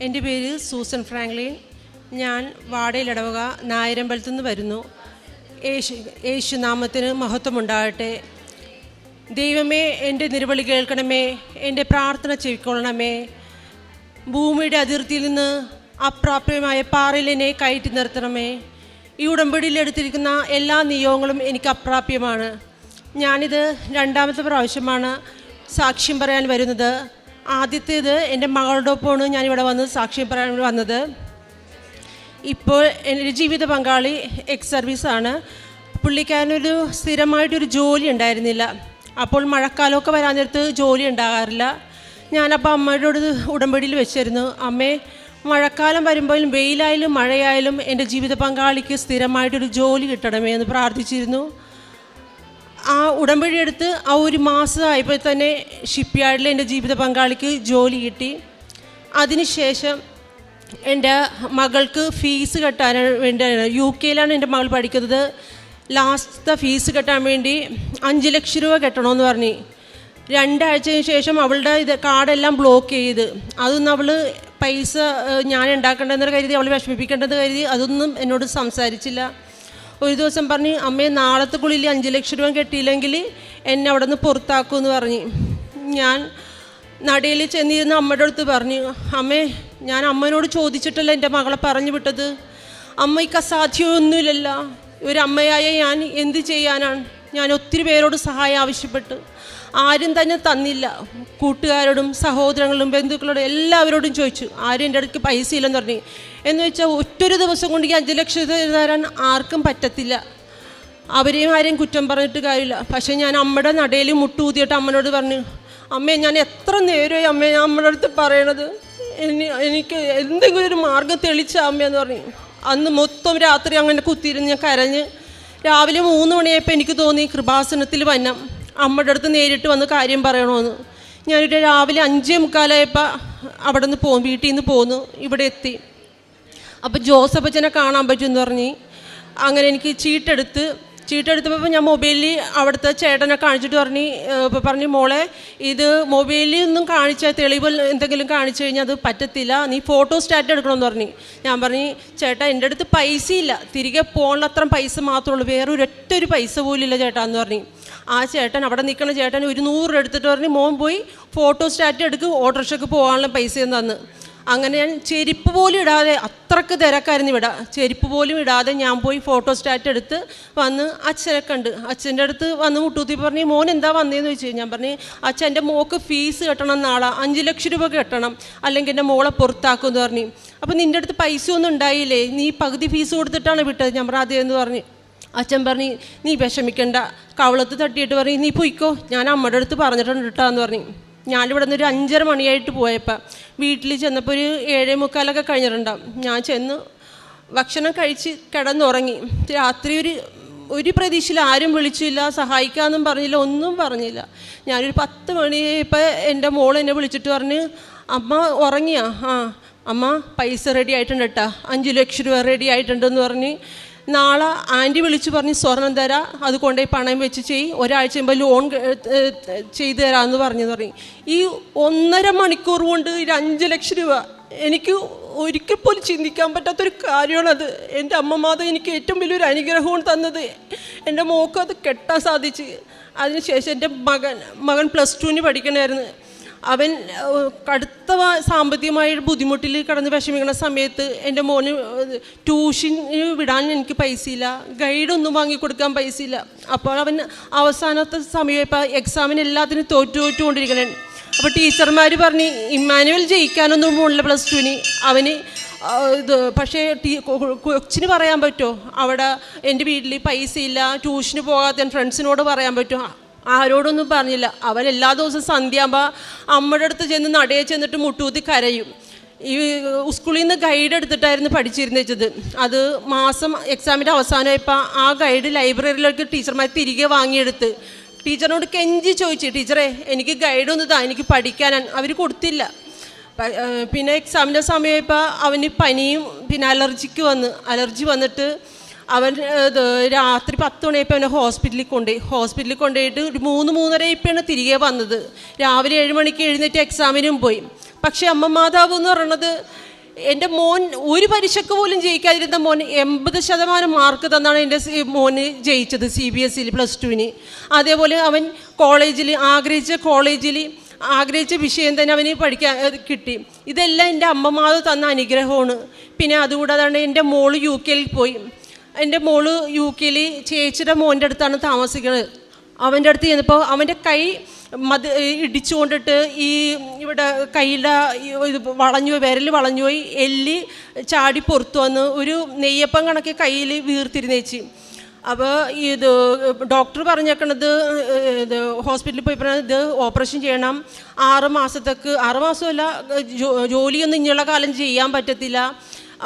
എന്റെ പേര് Susan Franklin. ഞാൻ വാടയിലിടവക നായരമ്പലത്തു നിന്ന് വരുന്നു. യേശു യേശുനാമത്തിന് മഹത്വമുണ്ടാകട്ടെ. ദൈവമേ എന്റെ നിരവളി കേൾക്കണമേ. എന്റെ പ്രാർത്ഥന ചെവിക്കൊള്ളണമേ. ഭൂമിയുടെ അതിർത്തിയിൽ നിന്ന് അപ്രാപ്യമായ പാറയിൽ എന്നെ കയറ്റി നിർത്തണമേ. ഈ ഉടമ്പടിയിൽ എടുത്തിരിക്കുന്ന എല്ലാ നിയോഗങ്ങളും എനിക്ക് അപ്രാപ്യമാണ്. ഞാനിത് രണ്ടാമത്തെ പ്രാവശ്യമാണ് സാക്ഷ്യം പറയാൻ വരുന്നത്. ആദ്യത്തേത് എന്റെ മകളുടെ ഒപ്പമാണ് ഞാനിവിടെ വന്ന് സാക്ഷ്യം പറയാൻ വന്നത്. ഇപ്പോൾ എന്റെ ജീവിത പങ്കാളി എക്സ് സർവീസാണ് പുള്ളിക്കാരനൊരു സ്ഥിരമായിട്ടൊരു ജോലി ഉണ്ടായിരുന്നില്ല. അപ്പോൾ മഴക്കാലമൊക്കെ വരാൻ നേരത്ത് ജോലി ഉണ്ടാകാറില്ല. ഞാനപ്പോൾ അമ്മയോട് ഉടമ്പടിയിൽ വെച്ചിരുന്നു. അമ്മേ മഴക്കാലം വരുമ്പോഴും വെയിലായാലും മഴയായാലും എന്റെ ജീവിത പങ്കാളിക്ക് സ്ഥിരമായിട്ടൊരു ജോലി കിട്ടണമേ എന്ന് പ്രാർത്ഥിച്ചിരുന്നു. ആ ഉടമ്പടി എടുത്ത് ആ ഒരു മാസമായപ്പോൾ തന്നെ ഷിപ്പ് യാർഡിൽ എന്റെ ജീവിത പങ്കാളിക്ക് ജോലി കിട്ടി. അതിനുശേഷം എന്റെ മകൾക്ക് ഫീസ് കെട്ടാൻ വേണ്ടി യു കെയിലാണ് എന്റെ മകൾ പഠിക്കുന്നത്. ലാസ്റ്റത്തെ ഫീസ് കെട്ടാൻ വേണ്ടി അഞ്ച് ലക്ഷം രൂപ കെട്ടണമെന്ന് പറഞ്ഞു. രണ്ടാഴ്ചയ്ക്ക് ശേഷം അവളുടെ ഇത് കാർഡെല്ലാം ബ്ലോക്ക് ചെയ്ത്. അതൊന്നും അവൾ പൈസ ഞാൻ ഉണ്ടാക്കേണ്ടതെന്ന് കരുതി അവൾ വിഷമിപ്പിക്കേണ്ടത് കരുതി അതൊന്നും എന്നോട് സംസാരിച്ചില്ല. ഒരു ദിവസം പറഞ്ഞ് അമ്മയെ കുളിയിൽ അഞ്ച് ലക്ഷം രൂപ കെട്ടിയില്ലെങ്കിൽ എന്നെ അവിടെ നിന്ന് പുറത്താക്കുമെന്ന് പറഞ്ഞ്. ഞാൻ നടയിൽ ചെന്നിരുന്ന അമ്മയുടെ അടുത്ത് പറഞ്ഞു അമ്മേ ഞാൻ അമ്മനോട് ചോദിച്ചിട്ടല്ല എന്റെ മകളെ പറഞ്ഞു വിട്ടത്. അമ്മയ്ക്ക് അസാധ്യമൊന്നുമില്ലല്ല. ഒരു അമ്മയായ ഞാൻ എന്ത് ചെയ്യാനാണ്? ഞാൻ ഒത്തിരി പേരോട് സഹായം ആവശ്യപ്പെട്ടു. ആരും തന്നെ തന്നില്ല. കൂട്ടുകാരോടും സഹോദരങ്ങളും ബന്ധുക്കളോടും എല്ലാവരോടും ചോദിച്ചു ആരും എന്റെ അടുത്ത് പൈസ ഇല്ലെന്ന് പറഞ്ഞു. എന്ന് വെച്ചാൽ ഒറ്റൊരു ദിവസം കൊണ്ട് ഈ അഞ്ച് ലക്ഷം തരാൻ ആർക്കും പറ്റത്തില്ല. അവരെയും ആരെയും കുറ്റം പറഞ്ഞിട്ട് കാര്യമില്ല. പക്ഷേ ഞാൻ അമ്മയുടെ നടയിൽ മുട്ടൂതിയിട്ട് അമ്മനോട് പറഞ്ഞു അമ്മയെ ഞാൻ എത്ര നേരമായി അമ്മയെ ഞാൻ അമ്മയുടെ അടുത്ത് പറയണത്? എനി എനിക്ക് എന്തെങ്കിലും ഒരു മാർഗം തെളിച്ച അമ്മയെന്ന് പറഞ്ഞു. അന്ന് മൊത്തം രാത്രി അങ്ങനെ കുത്തിയിരുന്ന് ഞാൻ കരഞ്ഞ് രാവിലെ മൂന്ന് മണിയായപ്പോൾ എനിക്ക് തോന്നി കൃപാസനത്തിൽ വന്ന. അമ്മയുടെ അടുത്ത് നേരിട്ട് വന്ന് കാര്യം പറയണമെന്ന് ഞാനൊരു രാവിലെ അഞ്ചേ മുക്കാലായപ്പോൾ അവിടെ നിന്ന് പോകും വീട്ടിൽ നിന്ന് പോന്നു. ഇവിടെ എത്തി. അപ്പോൾ ജോസഫ് അച്ഛനെ കാണാൻ പറ്റുമെന്ന് പറഞ്ഞ് അങ്ങനെ എനിക്ക് ചീട്ടെടുത്ത് ചീട്ടെടുത്തപ്പോൾ ഞാൻ മൊബൈലിൽ അവിടുത്തെ ചേട്ടനെ കാണിച്ചിട്ട് പറഞ്ഞ് ഇപ്പോൾ പറഞ്ഞു മോളെ ഇത് മൊബൈലിൽ ഒന്നും കാണിച്ചാൽ തെളിവ് എന്തെങ്കിലും കാണിച്ചു കഴിഞ്ഞാൽ അത് പറ്റത്തില്ല. നീ ഫോട്ടോ സ്റ്റാറ്റ് എടുക്കണമെന്ന് പറഞ്ഞു. ഞാൻ പറഞ്ഞു ചേട്ടാ എന്റെ അടുത്ത് പൈസ ഇല്ല. തിരികെ പോകാനുള്ള അത്ര പൈസ മാത്രമേ ഉള്ളൂ. വേറെ ഒരൊറ്റ ഒരു പൈസ പോലും ഇല്ല ചേട്ടാ എന്ന് പറഞ്ഞു. ആ ചേട്ടൻ അവിടെ നിൽക്കുന്ന ചേട്ടൻ ഒരു നൂറ് എടുത്തിട്ട് പറഞ്ഞ് മോൻ പോയി ഫോട്ടോ സ്റ്റാറ്റ് എടുക്കും. ഓട്ടോറിക്ഷയ്ക്ക് പോകാനുള്ള പൈസയും തന്ന്. അങ്ങനെ ഞാൻ ചെരുപ്പ് പോലും ഇടാതെ അത്രയ്ക്ക് തിരക്കായിരുന്നു ഇവിടെ. ചെരുപ്പ് പോലും ഇടാതെ ഞാൻ പോയി ഫോട്ടോ സ്റ്റാറ്റ് എടുത്ത് വന്ന് അച്ഛനെ കണ്ട്. അച്ഛന്റെ അടുത്ത് വന്ന് മുട്ടൂത്തി പറഞ്ഞ് മോൻ എന്താ വന്നതെന്ന് ചോദിച്ചു ഞാൻ പറഞ്ഞു അച്ഛൻ എന്റെ മോക്ക് ഫീസ് കെട്ടണം നാളെ. അഞ്ച് ലക്ഷം രൂപ കെട്ടണം. അല്ലെങ്കിൽ എന്റെ മോളെ പുറത്താക്കുമെന്ന് പറഞ്ഞു. അപ്പോൾ നിന്റെ അടുത്ത് പൈസ ഒന്നും ഉണ്ടായില്ലേ? നീ പകുതി ഫീസ് കൊടുത്തിട്ടാണ് വിട്ടത്. ഞാൻ പറഞ്ഞു അതേന്ന് പറഞ്ഞു. അച്ഛൻ പറഞ്ഞു നീ വിഷമിക്കണ്ട. കവളത്ത് തട്ടിയിട്ട് പറഞ്ഞു നീ പൊയ്ക്കോ. ഞാൻ അമ്മയുടെ അടുത്ത് പറഞ്ഞിട്ടുണ്ട് കേട്ടാന്ന് പറഞ്ഞു. ഞാനിവിടെ നിന്ന് ഒരു അഞ്ചര മണിയായിട്ട് പോയപ്പോൾ വീട്ടിൽ ചെന്നപ്പോൾ ഒരു ഏഴേ മുക്കാലൊക്കെ കഴിഞ്ഞിട്ടുണ്ടാവും. ഞാൻ ചെന്ന് ഭക്ഷണം കഴിച്ച് കിടന്നുറങ്ങി. രാത്രി ഒരു ഒരു പ്രതീക്ഷയിൽ ആരും വിളിച്ചില്ല സഹായിക്കാമെന്നും പറഞ്ഞില്ല ഒന്നും പറഞ്ഞില്ല. ഞാനൊരു പത്ത് മണിയായപ്പോൾ എന്റെ മോൾ എന്നെ വിളിച്ചിട്ട് പറഞ്ഞ് അമ്മ ഉറങ്ങിയാ? ആ അമ്മ പൈസ റെഡി ആയിട്ടുണ്ട് കേട്ടാ അഞ്ച് ലക്ഷം രൂപ റെഡി ആയിട്ടുണ്ടെന്ന് പറഞ്ഞ് നാളെ ആന്റി വിളിച്ച് പറഞ്ഞ് സ്വർണം തരാം അത് കൊണ്ടുപോയി പണയം വെച്ച് ചെയ് ഒരാഴ്ച കഴിയുമ്പോൾ ലോൺ ചെയ്തു തരാമെന്ന് പറഞ്ഞു തുടങ്ങി. ഈ ഒന്നര മണിക്കൂർ കൊണ്ട് ഒരു അഞ്ച് ലക്ഷം രൂപ എനിക്ക് ഒരിക്കൽ പോലും ചിന്തിക്കാൻ പറ്റാത്തൊരു കാര്യമാണത്. എന്റെ അമ്മമാത എനിക്ക് ഏറ്റവും വലിയൊരു അനുഗ്രഹവും തന്നത്. എന്റെ മോക്ക് അത് കെട്ടാൻ സാധിച്ച്. അതിനുശേഷം എന്റെ മകൻ മകൻ പ്ലസ് ടുവിന് പഠിക്കണമായിരുന്നു അവൻ കടുത്ത സാമ്പത്തികമായ ബുദ്ധിമുട്ടിൽ കടന്ന് വിഷമിക്കുന്ന സമയത്ത് എന്റെ മോന് ട്യൂഷന് വിടാൻ എനിക്ക് പൈസയില്ല. ഗൈഡൊന്നും വാങ്ങിക്കൊടുക്കാൻ പൈസയില്ല. അപ്പോൾ അവൻ അവസാനത്തെ സമയം ഇപ്പോൾ എക്സാമിന് എല്ലാത്തിനും തോറ്റു തോറ്റുകൊണ്ടിരിക്കണേ. അപ്പോൾ ടീച്ചർമാർ പറഞ്ഞ് ഇമ്മാനുവൽ ജയിക്കാനൊന്നും പോണില്ല പ്ലസ് ടുവിന് അവന് ഇത് പക്ഷേ ടീ കൊച്ചിന് പറയാൻ പറ്റുമോ? അവിടെ എന്റെ വീട്ടിൽ പൈസയില്ല ട്യൂഷന് പോകാത്ത ഫ്രണ്ട്സിനോട് പറയാൻ പറ്റുമോ? ആരോടൊന്നും പറഞ്ഞില്ല. അവൻ എല്ലാ ദിവസവും സന്ധ്യാകുമ്പോൾ അമ്മയുടെ അടുത്ത് ചെന്ന് നടയെ ചെന്നിട്ട് മുട്ടൂത്തി കരയും. ഈ സ്കൂളിൽ നിന്ന് ഗൈഡ് എടുത്തിട്ടായിരുന്നു പഠിച്ചിരുന്നത്. അത് മാസം എക്സാമിന്റെ അവസാനമായപ്പോൾ ആ ഗൈഡ് ലൈബ്രറിയിലേക്ക് ടീച്ചർമാർ തിരികെ വാങ്ങിയെടുത്ത്. ടീച്ചറിനോട് കെഞ്ചി ചോദിച്ചു ടീച്ചറെ എനിക്ക് ഗൈഡ് ഒന്ന് താ എനിക്ക് പഠിക്കാനാണ് അവർ കൊടുത്തില്ല. പിന്നെ എക്സാമിന്റെ സമയമായപ്പോൾ അവന് പനിയും പിന്നെ അലർജിക്ക് വന്ന്. അലർജി വന്നിട്ട് അവൻ രാത്രി പത്ത് മണിയപ്പോൾ അവനെ ഹോസ്പിറ്റലിൽ കൊണ്ടുപോയി ഹോസ്പിറ്റലിൽ കൊണ്ടുപോയിട്ട് ഒരു മൂന്ന് മൂന്നര ഇപ്പോഴാണ് തിരികെ വന്നത്. രാവിലെ ഏഴ് മണിക്ക് എഴുന്നേറ്റ് എക്സാമിനും പോയി. പക്ഷേ അമ്മ മാതാവ് എന്ന് പറയണത് എന്റെ മോൻ ഒരു പരീക്ഷയ്ക്ക് പോലും ജയിക്കാതിരുന്ന മോൻ എൺപത് ശതമാനം മാർക്ക് തന്നാണ് എന്റെ മോന് ജയിച്ചത് സി ബി എസ് സിയിൽ പ്ലസ് ടുവിന് അതേപോലെ അവൻ കോളേജിൽ ആഗ്രഹിച്ച കോളേജിൽ ആഗ്രഹിച്ച വിഷയം തന്നെ അവന് പഠിക്കാൻ കിട്ടി. ഇതെല്ലാം എന്റെ അമ്മമാർ തന്ന അനുഗ്രഹമാണ്. പിന്നെ അതുകൂടാതെ എന്റെ മോൾ യു കെയിൽ പോയി. എന്റെ മോൾ യു കെയിൽ ചേച്ചിയുടെ മോന്റെ അടുത്താണ് താമസിക്കുന്നത് അവന്റെ അടുത്ത് ചെന്നപ്പോൾ അവന്റെ കൈ മത് ഇടിച്ചുകൊണ്ടിട്ട് ഈ ഇവിടെ കയ്യിലെ ഇത് വളഞ്ഞു വിരൽ വളഞ്ഞു പോയി എല്ലി ചാടി പുറത്തു വന്ന് ഒരു നെയ്യപ്പം കണക്ക് കയ്യിൽ വീർത്തിരുന്നേച്ചി അപ്പോൾ ഇത് ഡോക്ടർ പറഞ്ഞേക്കണത് ഇത് ഹോസ്പിറ്റലിൽ പോയി പറഞ്ഞത് ഇത് ഓപ്പറേഷൻ ചെയ്യണം. ആറ് മാസത്തേക്ക് ആറ് മാസമല്ല ജോലിയൊന്നും ഇനിയുള്ള കാലം ചെയ്യാൻ പറ്റത്തില്ല.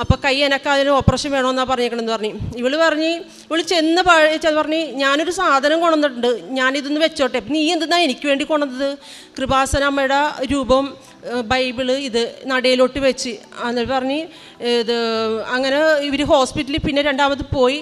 അപ്പോൾ കൈ എനക്കതിന് ഓപ്പറേഷൻ വേണമെന്നാണ് പറഞ്ഞേക്കണമെന്ന് പറഞ്ഞു. ഇവൾ പറഞ്ഞ് ഇവൾ ചെന്ന് പഴയ പറഞ്ഞ് ഞാനൊരു സാധനം കൊണ്ടുവന്നിട്ടുണ്ട്. ഞാനിതൊന്ന് വെച്ചോട്ടെ. നീ എന്തെന്നാ എനിക്ക് വേണ്ടി കൊണ്ടുവന്നത്? കൃപാസന അമ്മയുടെ രൂപം ബൈബിൾ ഇത് നടയിലോട്ട് വെച്ച്. എന്നിട്ട് പറഞ്ഞ് ഇത് അങ്ങനെ ഇവർ ഹോസ്പിറ്റലിൽ പിന്നെ രണ്ടാമത് പോയി.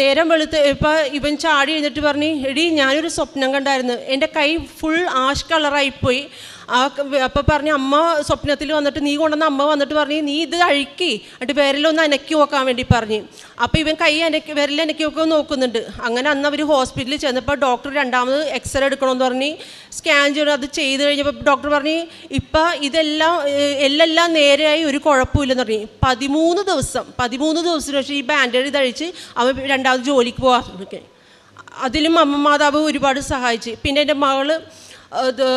നേരം വെളുത്ത് ഇപ്പം ഇവൻ ചാടി എഴുന്നിട്ട് പറഞ്ഞ് എടി ഞാനൊരു സ്വപ്നം കണ്ടായിരുന്നു. എന്റെ കൈ ഫുൾ ആഷ് കളറായിപ്പോയി ആ അപ്പം പറഞ്ഞു അമ്മ സ്വപ്നത്തിൽ വന്നിട്ട് നീ കൊണ്ടുവന്ന അമ്മ വന്നിട്ട് പറഞ്ഞു നീ ഇത് അഴുക്കി എന്നിട്ട് വിരലൊന്ന് അനക്കി നോക്കാൻ വേണ്ടി പറഞ്ഞു. അപ്പോൾ ഇവൻ കൈ അനക്കി വിരൽ അനക്കി നോക്കാൻ നോക്കുന്നുണ്ട്. അങ്ങനെ അന്ന് അവർ ഹോസ്പിറ്റലിൽ ചെന്നപ്പോൾ ഡോക്ടർ രണ്ടാമത് എക്സ്റേ എടുക്കണമെന്ന് പറഞ്ഞ് സ്കാൻ ചെയ്ത് അത് ചെയ്ത് കഴിഞ്ഞപ്പോൾ ഡോക്ടർ പറഞ്ഞു ഇപ്പം ഇതെല്ലാം എല്ലെല്ലാം നേരെയായി ഒരു കുഴപ്പമില്ലെന്ന് പറഞ്ഞു. പതിമൂന്ന് ദിവസം പതിമൂന്ന് ദിവസത്തിന് ശേഷം ഈ ബാൻഡേജ് ഇതഴിച്ച് അവൻ രണ്ടാമത് ജോലിക്ക് പോകാൻ അതിലും അമ്മ മാതാവ് ഒരുപാട് സഹായിച്ചു. പിന്നെ എന്റെ മകൾ ഇത്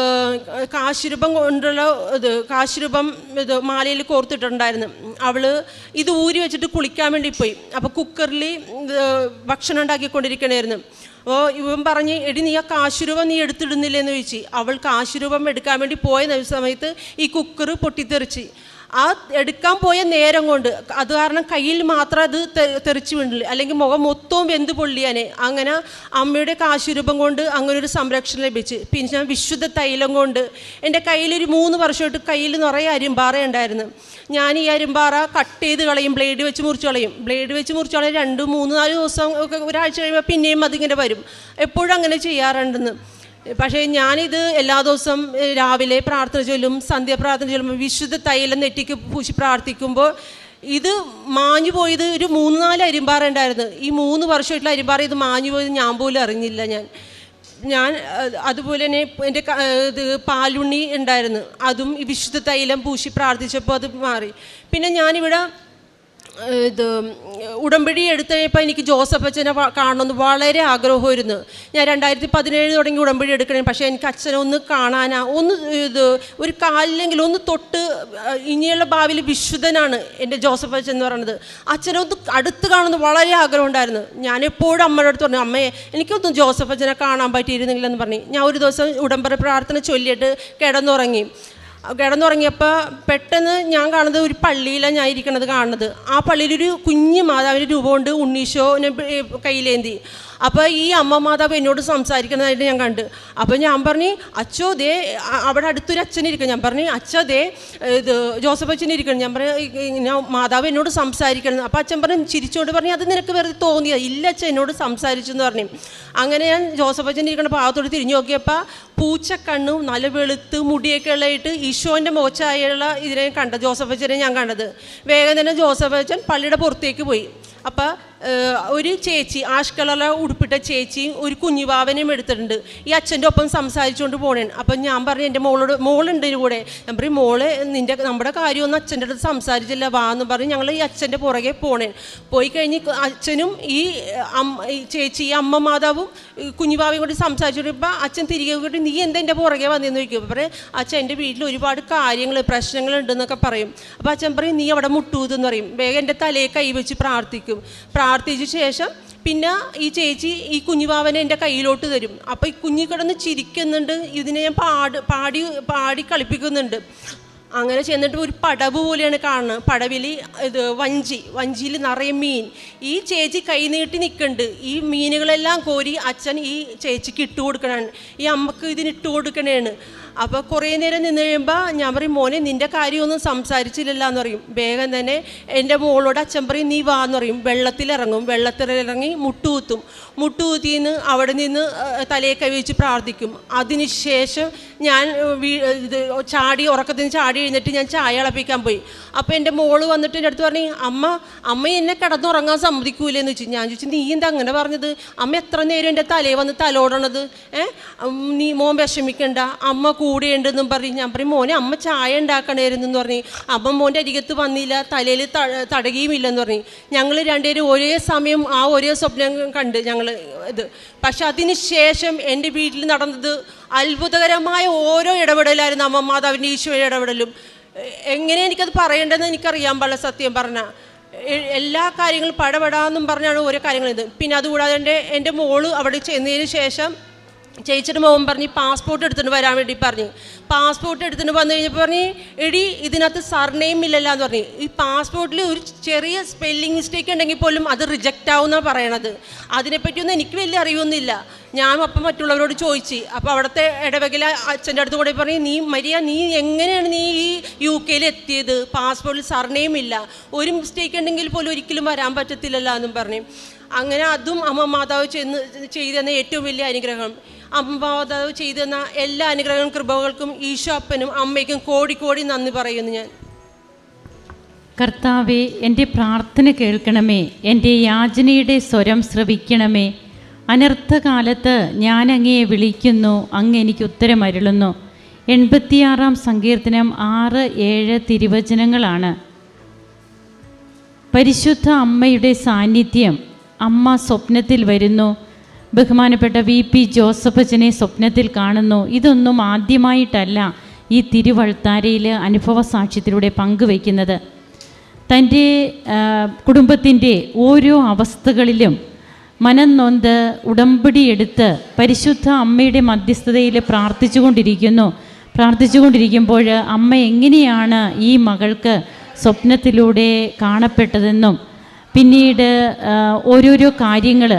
കാശുരൂപം കൊണ്ടുള്ള ഇത് കാശുരൂപം ഇത് മാലയിൽ കോർത്തിട്ടുണ്ടായിരുന്നു. അവൾ ഇത് ഊരി വെച്ചിട്ട് കുളിക്കാൻ വേണ്ടി പോയി. അപ്പോൾ കുക്കറിൽ ഭക്ഷണം ഉണ്ടാക്കിക്കൊണ്ടിരിക്കണമായിരുന്നു അപ്പോൾ ഇവൻ പറഞ്ഞ് എടി നീ ആ കാശുരൂപം നീ എടുത്തിടുന്നില്ലെന്ന് ചോദിച്ചു. അവൾ കാശുരൂപം എടുക്കാൻ വേണ്ടി പോയ സമയത്ത് ഈ കുക്കർ പൊട്ടിത്തെറിച്ച്. ആ എടുക്കാൻ പോയ നേരം കൊണ്ട് അത് കാരണം കയ്യിൽ മാത്രം അത് തെറിച്ച് വീണില്ല. അല്ലെങ്കിൽ മുഖം മൊത്തവും വെന്ത് പൊള്ളിയാനെ. അങ്ങനെ അമ്മയുടെ കാശുരൂപം കൊണ്ട് അങ്ങനെ ഒരു സംരക്ഷണം ലഭിച്ച്. പിന്നെ ഞാൻ വിശുദ്ധ തൈലം കൊണ്ട് എന്റെ കയ്യിലൊരു മൂന്ന് വർഷമായിട്ട് കയ്യിൽ നിറയെ അരിമ്പാറ ഉണ്ടായിരുന്നു. ഞാൻ ഈ അരിമ്പാറ കട്ട് ചെയ്ത് കളയും ബ്ലേഡ് വെച്ച് മുറിച്ച് കളയും. ബ്ലേഡ് വെച്ച് മുറിച്ച് കളയും രണ്ട് മൂന്ന് നാല് ദിവസം ഒക്കെ ഒരാഴ്ച കഴിയുമ്പോൾ പിന്നെയും അതിങ്ങനെ വരും. എപ്പോഴും അങ്ങനെ ചെയ്യാറുണ്ടെന്ന്. പക്ഷേ ഞാനിത് എല്ലാ ദിവസവും രാവിലെ പ്രാർത്ഥന ചൊല്ലും സന്ധ്യ പ്രാർത്ഥന ചൊല്ലുമ്പോൾ വിശുദ്ധ തൈലം നെറ്റിക്ക് പൂശി പ്രാർത്ഥിക്കുമ്പോൾ ഇത് മാഞ്ഞു പോയത് ഒരു മൂന്ന് നാല് അരിമ്പാറ ഉണ്ടായിരുന്നു. ഈ മൂന്ന് വർഷമായിട്ടുള്ള അരിമ്പാറ ഇത് മാഞ്ഞു പോയത് ഞാൻ പോലും അറിഞ്ഞില്ല ഞാൻ. ഞാൻ അതുപോലെ തന്നെ എന്റെ ഇത് പാലുണ്ണി ഉണ്ടായിരുന്നു. അതും ഈ വിശുദ്ധ തൈലം പൂശി പ്രാർത്ഥിച്ചപ്പോൾ അത് മാറി. പിന്നെ ഞാനിവിടെ ഇത് ഉടമ്പടി എടുത്തപ്പോൾ എനിക്ക് ജോസഫ് അച്ഛനെ കാണണമെന്ന് വളരെ ആഗ്രഹമായിരുന്നു. ഞാൻ രണ്ടായിരത്തി പതിനേഴ് തുടങ്ങി ഉടമ്പടി എടുക്കണേ പക്ഷേ എനിക്ക് അച്ഛനെ ഒന്ന് കാണാനാ ഒന്ന് ഇത് ഒരു കാലിലെങ്കിലും ഒന്ന് തൊട്ട് ഇനിയുള്ള ഭാവിയിൽ വിശുദ്ധനാണ് എന്റെ ജോസഫ് അച്ഛൻ എന്ന് പറയുന്നത്. അച്ഛനെ ഒന്ന് അടുത്ത് കാണുന്ന വളരെ ആഗ്രഹം ഉണ്ടായിരുന്നു ഞാൻ എപ്പോഴും അമ്മയുടെ അടുത്ത് പറഞ്ഞു അമ്മയെ എനിക്കൊന്നും ജോസഫ് അച്ഛനെ കാണാൻ പറ്റിയിരുന്നില്ലെന്ന് പറഞ്ഞു. ഞാൻ ഒരു ദിവസം ഉടമ്പടി പ്രാർത്ഥന ചൊല്ലിയിട്ട് കിടന്നുറങ്ങി. കിടന്നുറങ്ങിയപ്പോൾ പെട്ടെന്ന് ഞാൻ കാണുന്നത് ഒരു പള്ളിയിലാണ് ഞാൻ ഇരിക്കണത് കാണുന്നത്. ആ പള്ളിയിലൊരു കുഞ്ഞു മാതാവിന്റെ രൂപമുണ്ട് ഉണ്ണീശോനെ കയ്യിലേന്തി. അപ്പോൾ ഈ അമ്മ മാതാവ് എന്നോട് സംസാരിക്കുന്നതായിട്ട് ഞാൻ കണ്ട്. അപ്പോൾ ഞാൻ പറഞ്ഞു അച്ഛോ ദേ അവിടെ അടുത്തൊരു അച്ഛൻ ഇരിക്കണം ഞാൻ പറഞ്ഞു അച്ഛ ദേ ഇത് ജോസഫ് അച്ഛൻ ഇരിക്കണം ഞാൻ പറഞ്ഞു ഇങ്ങനെ മാതാവ് എന്നോട് സംസാരിക്കണം അപ്പോൾ അച്ഛൻ പറഞ്ഞു ചിരിച്ചുകൊണ്ട് പറഞ്ഞു അത് നിനക്ക് വെറുതെ തോന്നിയത്. ഇല്ല അച്ഛൻ എന്നോട് സംസാരിച്ചു എന്ന് പറഞ്ഞു. അങ്ങനെ ഞാൻ ജോസഫ് അച്ഛൻ ഇരിക്കുന്ന ഭാഗത്തോട് തിരിഞ്ഞു നോക്കിയപ്പോൾ പൂച്ചക്കണ്ണും നല്ല വെളുത്ത് മുടിയൊക്കെ ഉള്ളതായിട്ട് ഈശോന്റെ മുഖച്ചായുള്ള ഇതിനെ കണ്ട ജോസഫ് അച്ഛനെ ഞാൻ കണ്ടത്. വേഗം തന്നെ ജോസഫ് അച്ഛൻ പള്ളിയുടെ പുറത്തേക്ക് പോയി. അപ്പോൾ ഒരു ചേച്ചി ആഷ് കളറിലെ ഉടുപ്പിട്ട ചേച്ചിയും ഒരു കുഞ്ഞുവാവനെയും എടുത്തിട്ടുണ്ട്. ഈ അച്ഛന്റെ ഒപ്പം സംസാരിച്ചുകൊണ്ട് പോണേണ് അപ്പം ഞാൻ പറഞ്ഞു എന്റെ മോളോട് മോളുണ്ട് ഇതിന് കൂടെ. ഞാൻ പറയും മോൾ നിന്റെ നമ്മുടെ കാര്യമൊന്നും അച്ഛന്റെ അടുത്ത് സംസാരിച്ചില്ല. വാ എന്ന് പറഞ്ഞ് ഞങ്ങൾ ഈ അച്ഛന്റെ പുറകെ പോണേൻ പോയി കഴിഞ്ഞ് അച്ഛനും ഈ ഈ ചേച്ചി ഈ അമ്മ മാതാവും കുഞ്ഞുവാവയും കൂടി സംസാരിച്ചിട്ടിപ്പോൾ അച്ഛൻ തിരികെ പോയിട്ട് നീ എന്താ എന്റെ പുറകെ വന്നതെന്ന് ചോദിക്കും? പറയും അച്ഛൻ എന്റെ വീട്ടിൽ ഒരുപാട് കാര്യങ്ങൾ പ്രശ്നങ്ങളുണ്ടെന്നൊക്കെ പറയും. അപ്പോൾ അച്ഛൻ പറയും നീ അവിടെ മുട്ടൂതെന്ന് പറയും. വേഗം എന്റെ തലയെ കൈവച്ച് പ്രാർത്ഥിക്കും. പ്രാർത്ഥിച്ച ശേഷം പിന്നെ ഈ ചേച്ചി ഈ കുഞ്ഞുവാവനെ എന്റെ കയ്യിലോട്ട് തരും. അപ്പോൾ ഈ കുഞ്ഞി കിടന്ന് ചിരിക്കുന്നുണ്ട്. ഇതിനെ ഞാൻ പാട് പാടി പാടി കളിപ്പിക്കുന്നുണ്ട്. അങ്ങനെ ചെന്നിട്ട് ഒരു പടവ് പോലെയാണ് കാണുന്നത്. പടവിൽ ഇത് വഞ്ചി വഞ്ചിയിൽ നിറയെ മീൻ. ഈ ചേച്ചി കൈ നീട്ടി നിൽക്കുന്നുണ്ട്. ഈ മീനുകളെല്ലാം കോരി അച്ഛൻ ഈ ചേച്ചിക്ക് ഇട്ട് കൊടുക്കണാണ്. ഈ അമ്മയ്ക്ക് ഇതിന് ഇട്ട് കൊടുക്കണേണ്. അപ്പോൾ കുറേ നേരം നിന്ന് കഴിയുമ്പോൾ ഞാൻ പറയും മോനെ നിന്റെ കാര്യമൊന്നും സംസാരിച്ചില്ലല്ല എന്ന് പറയും. വേഗം തന്നെ എന്റെ മോളോട് അച്ഛൻ പറയും നീ വാ എന്ന് പറയും. വെള്ളത്തിലിറങ്ങും. വെള്ളത്തിലിറങ്ങി മുട്ടുകുത്തും. മുട്ടുകുത്തിന്ന് അവിടെ നിന്ന് ഏഹ്, തലയെ കൈവച്ച് പ്രാർത്ഥിക്കും. അതിനുശേഷം ഞാൻ ഏഹ്, ഇത് ചാടി ഉറക്കത്തിന് ചാടി എഴുന്നിട്ട് ഞാൻ ചായ ഇളപ്പിക്കാൻ പോയി. അപ്പോൾ എന്റെ മോൾ വന്നിട്ട് എന്റെ അടുത്ത് പറഞ്ഞു അമ്മ അമ്മ എന്നെ കിടന്നുറങ്ങാൻ സമ്മതിക്കൂലെന്ന് വെച്ചു ഞാൻ ചോദിച്ചു നീ എന്താ അങ്ങനെ പറഞ്ഞത്? അമ്മ എത്ര നേരം എന്റെ തലയിൽ വന്ന് തലോടണത്? ഏ? ഉം, നീ മോൻ വിഷമിക്കണ്ട. അമ്മ കൂടെയുണ്ടെന്നും പറഞ്ഞ് ഞാൻ പറയും മോനെ അമ്മ ചായ ഉണ്ടാക്കണമായിരുന്നു എന്ന് പറഞ്ഞ് അമ്മ മോന്റെ അരികത്ത് വന്നില്ല തലയിൽ തടയുമില്ലെന്ന് പറഞ്ഞു. ഞങ്ങൾ രണ്ടുപേരും ഒരേ സമയം ആ ഒരേ സ്വപ്നം കണ്ട് ഞങ്ങൾ ഇത്. പക്ഷെ അതിന് ശേഷം എന്റെ വീട്ടിൽ നടന്നത് അത്ഭുതകരമായ ഓരോ ഇടപെടലായിരുന്നു അമ്മ മാതാവിന്റെ ഈശോയുടെ ഇടപെടലും. എങ്ങനെ എനിക്കത് പറയേണ്ടതെന്ന് എനിക്കറിയാൻ പാടില്ല സത്യം പറഞ്ഞാൽ എല്ലാ കാര്യങ്ങളും പടപെടാന്നും പറഞ്ഞാണ് ഓരോ കാര്യങ്ങൾ ഇത്. പിന്നെ അതുകൂടാതെ എന്റെ എന്റെ മോൾ അവിടെ ചെന്നതിന് ശേഷം ചേച്ചിയുടെ മോൻ പറഞ്ഞ് പാസ്പോർട്ട് എടുത്തിട്ട് വരാൻ വേണ്ടി പറഞ്ഞു. പാസ്പോർട്ട് എടുത്തിട്ട് വന്നു കഴിഞ്ഞപ്പോൾ പറഞ്ഞ് എടി ഇതിനകത്ത് സർനെയിം ഇല്ലല്ലോ എന്ന് പറഞ്ഞു. ഈ പാസ്പോർട്ടിൽ ഒരു ചെറിയ സ്പെല്ലിംഗ് മിസ്റ്റേക്ക് ഉണ്ടെങ്കിൽ പോലും അത് റിജക്റ്റ് ആവുമെന്നാണ് പറയണത്. അതിനെപ്പറ്റിയൊന്നും എനിക്ക് വലിയ അറിവൊന്നുമില്ല. ഞാൻ അപ്പം മറ്റുള്ളവരോട് ചോദിച്ചു. അപ്പോൾ അവിടുത്തെ ഇടവകയിലെ അച്ഛന്റെ അടുത്ത് കൂടെ പറഞ്ഞു നീ മരിയ നീ എങ്ങനെയാണ് നീ ഈ യു കെയിൽ എത്തിയത്? പാസ്പോർട്ടിൽ സർനെയിം ഇല്ല. ഒരു മിസ്റ്റേക്ക് ഉണ്ടെങ്കിൽ പോലും ഒരിക്കലും വരാൻ പറ്റത്തില്ലല്ലോ എന്നും പറഞ്ഞു. അങ്ങനെ അതും അമ്മ മാതാവ് ചെന്ന് ചെയ്തെന്ന ഏറ്റവും വലിയ അനുഗ്രഹം. അമ്മ മാതാവ് ചെയ്തു ചെയ്തെന്ന എല്ലാ അനുഗ്രഹങ്ങളും കൃപകൾക്കും ഈശോ അപ്പനും അമ്മയ്ക്കും കോടി നന്ദി പറയുന്നു ഞാൻ. കർത്താവെ എന്റെ പ്രാർത്ഥന കേൾക്കണമേ. എന്റെ യാചനയുടെ സ്വരം ശ്രവിക്കണമേ. അനർത്ഥകാലത്ത് ഞാൻ അങ്ങയെ വിളിക്കുന്നു അങ്ങ് എനിക്ക് ഉത്തരമരുളുന്നു. എൺപത്തിയാറാം സങ്കീർത്തനം ആറ് ഏഴ് തിരുവചനങ്ങളാണ്. പരിശുദ്ധ അമ്മയുടെ സാന്നിധ്യം. അമ്മ സ്വപ്നത്തിൽ വരുന്നു. ബഹുമാനപ്പെട്ട വി പി ജോസഫച്ചനെ സ്വപ്നത്തിൽ കാണുന്നു. ഇതൊന്നും ആദ്യമായിട്ടല്ല ഈ തിരുവൾത്താരയിൽ അനുഭവ സാക്ഷ്യത്തിലൂടെ പങ്കുവയ്ക്കുന്നത്. തന്റെ കുടുംബത്തിന്റെ ഓരോ അവസ്ഥകളിലും മനം നൊന്ത് ഉടമ്പടിയെടുത്ത് പരിശുദ്ധ അമ്മയുടെ മധ്യസ്ഥതയിൽ പ്രാർത്ഥിച്ചുകൊണ്ടിരിക്കുന്നു. പ്രാർത്ഥിച്ചുകൊണ്ടിരിക്കുമ്പോൾ അമ്മ എങ്ങനെയാണ് ഈ മകൾക്ക് സ്വപ്നത്തിലൂടെ കാണപ്പെട്ടതെന്നും പിന്നീട് ഓരോരോ കാര്യങ്ങൾ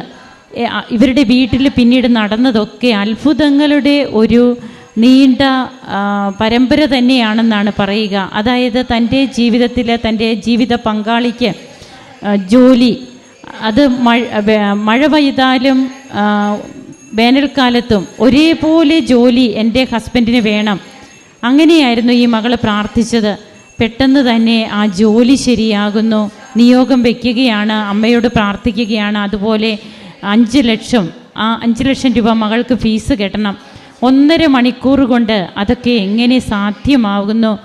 ഇവരുടെ വീട്ടിൽ പിന്നീട് നടന്നതൊക്കെ അത്ഭുതങ്ങളുടെ ഒരു നീണ്ട പരമ്പര തന്നെയാണെന്നാണ് പറയുക. അതായത് തന്റെ ജീവിതത്തിലെ തന്റെ ജീവിത പങ്കാളിക്ക് ജോലി അത് മഴ മഴ പെയ്താലും വേനൽക്കാലത്തും ഒരേപോലെ ജോലി എന്റെ ഹസ്ബൻഡിന് വേണം. അങ്ങനെയായിരുന്നു ഈ മകൾ പ്രാർത്ഥിച്ചത്. പെട്ടെന്ന് തന്നെ ആ ജോലി ശരിയാകുന്നു. നിയോഗം വയ്ക്കുകയാണ് അമ്മയോട് പ്രാർത്ഥിക്കുകയാണ്. അതുപോലെ അഞ്ച് ലക്ഷം ആ അഞ്ച് ലക്ഷം രൂപ മകൾക്ക് ഫീസ് കെട്ടണം. ഒന്നര മണിക്കൂർ കൊണ്ട് അതൊക്കെ എങ്ങനെ സാധ്യമാകുന്നു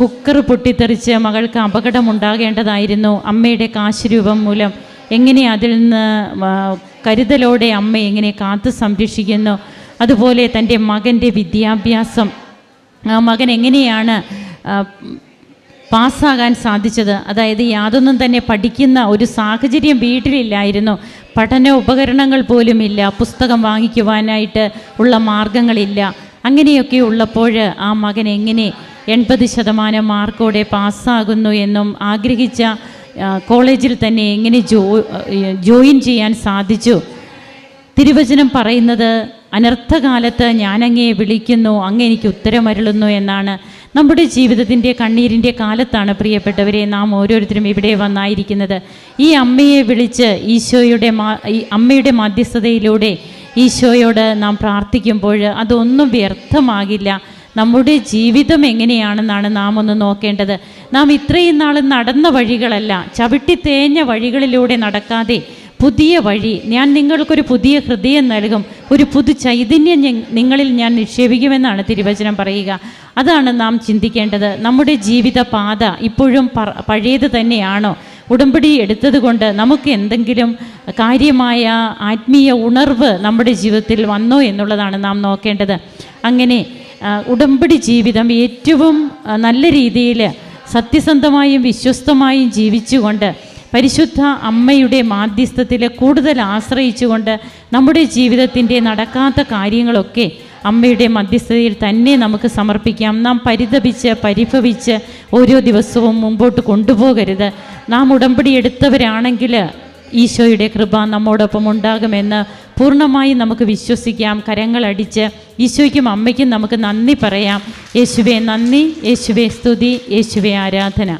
കുക്കർ പൊട്ടിത്തെറിച്ച് മകൾക്ക് അപകടമുണ്ടാകേണ്ടതായിരുന്നു. അമ്മയുടെ കാശ് രൂപം മൂലം എങ്ങനെ അതിൽ നിന്ന് കരുതലോടെ അമ്മ എങ്ങനെ കാത്തു സംരക്ഷിക്കുന്നു? അതുപോലെ തന്റെ മകന്റെ വിദ്യാഭ്യാസം. മകൻ എങ്ങനെയാണ് പാസ്സാകാൻ സാധിച്ചത്. അതായത് യാതൊന്നും തന്നെ പഠിക്കുന്ന ഒരു സാഹചര്യം വീട്ടിലില്ലായിരുന്നു. പഠന ഉപകരണങ്ങൾ പോലുമില്ല പുസ്തകം വാങ്ങിക്കുവാനായിട്ട് ഉള്ള മാർഗങ്ങളില്ല. അങ്ങനെയൊക്കെ ഉള്ളപ്പോൾ ആ മകൻ എങ്ങനെ എൺപത് ശതമാനം മാർക്കോടെ പാസ്സാകുന്നു എന്നും ആഗ്രഹിച്ച കോളേജിൽ തന്നെ എങ്ങനെ ജോ ജോയിൻ ചെയ്യാൻ സാധിച്ചു. തിരുവചനം പറയുന്നത് അനർത്ഥകാലത്ത് ഞാനങ്ങയെ വിളിക്കുന്നു അങ്ങ് എനിക്ക് ഉത്തരമരുളുന്നു എന്നാണ് നമ്മുടെ ജീവിതത്തിന്റെ കണ്ണീരിന്റെ കാലത്താണ് പ്രിയപ്പെട്ടവരെ നാം ഓരോരുത്തരും ഇവിടെ വന്നായിരിക്കുന്നത്. ഈ അമ്മയെ വിളിച്ച് ഈശോയുടെ ഈ അമ്മയുടെ മധ്യസ്ഥതയിലൂടെ ഈശോയോട് നാം പ്രാർത്ഥിക്കുമ്പോൾ അതൊന്നും വ്യർത്ഥമാകില്ല. നമ്മുടെ ജീവിതം എങ്ങനെയാണെന്നാണ് നാം ഒന്ന് നോക്കേണ്ടത്. നാം ഇത്രയും നാൾ നടന്ന വഴികളല്ല ചവിട്ടി തേഞ്ഞ വഴികളിലൂടെ നടക്കാതെ പുതിയ വഴി ഞാൻ നിങ്ങൾക്കൊരു പുതിയ ഹൃദയം നൽകും ഒരു പുതു ചൈതന്യം നിങ്ങളിൽ ഞാൻ നിക്ഷേപിക്കുമെന്നാണ് തിരുവചനം പറയുക. അതാണ് നാം ചിന്തിക്കേണ്ടത്. നമ്മുടെ ജീവിത പാത ഇപ്പോഴും പഴയത് തന്നെയാണോ? ഉടമ്പടി എടുത്തതുകൊണ്ട് നമുക്ക് എന്തെങ്കിലും കാര്യമായ ആത്മീയ ഉണർവ് നമ്മുടെ ജീവിതത്തിൽ വന്നോ എന്നുള്ളതാണ് നാം നോക്കേണ്ടത്. അങ്ങനെ ഉടമ്പടി ജീവിതം ഏറ്റവും നല്ല രീതിയിൽ സത്യസന്ധമായും വിശ്വസ്തമായും ജീവിച്ചുകൊണ്ട് പരിശുദ്ധ അമ്മയുടെ മാധ്യസ്ഥത്തിൽ കൂടുതൽ ആശ്രയിച്ചുകൊണ്ട് നമ്മുടെ ജീവിതത്തിന്റെ നടക്കാത്ത കാര്യങ്ങളൊക്കെ അമ്മയുടെ മധ്യസ്ഥതയിൽ തന്നെ നമുക്ക് സമർപ്പിക്കാം. നാം പരിതപിച്ച് പരിഭവിച്ച് ഓരോ ദിവസവും മുമ്പോട്ട് കൊണ്ടുപോകരുത്. നാം ഉടമ്പടി എടുത്തവരാണെങ്കിൽ ഈശോയുടെ കൃപ നമ്മോടൊപ്പം ഉണ്ടാകുമെന്ന് പൂർണമായി നമുക്ക് വിശ്വസിക്കാം. കരങ്ങളടിച്ച് ഈശോയ്ക്കും അമ്മയ്ക്കും നമുക്ക് നന്ദി പറയാം. യേശുവേ നന്ദി യേശുവേ സ്തുതി യേശുവേ ആരാധന.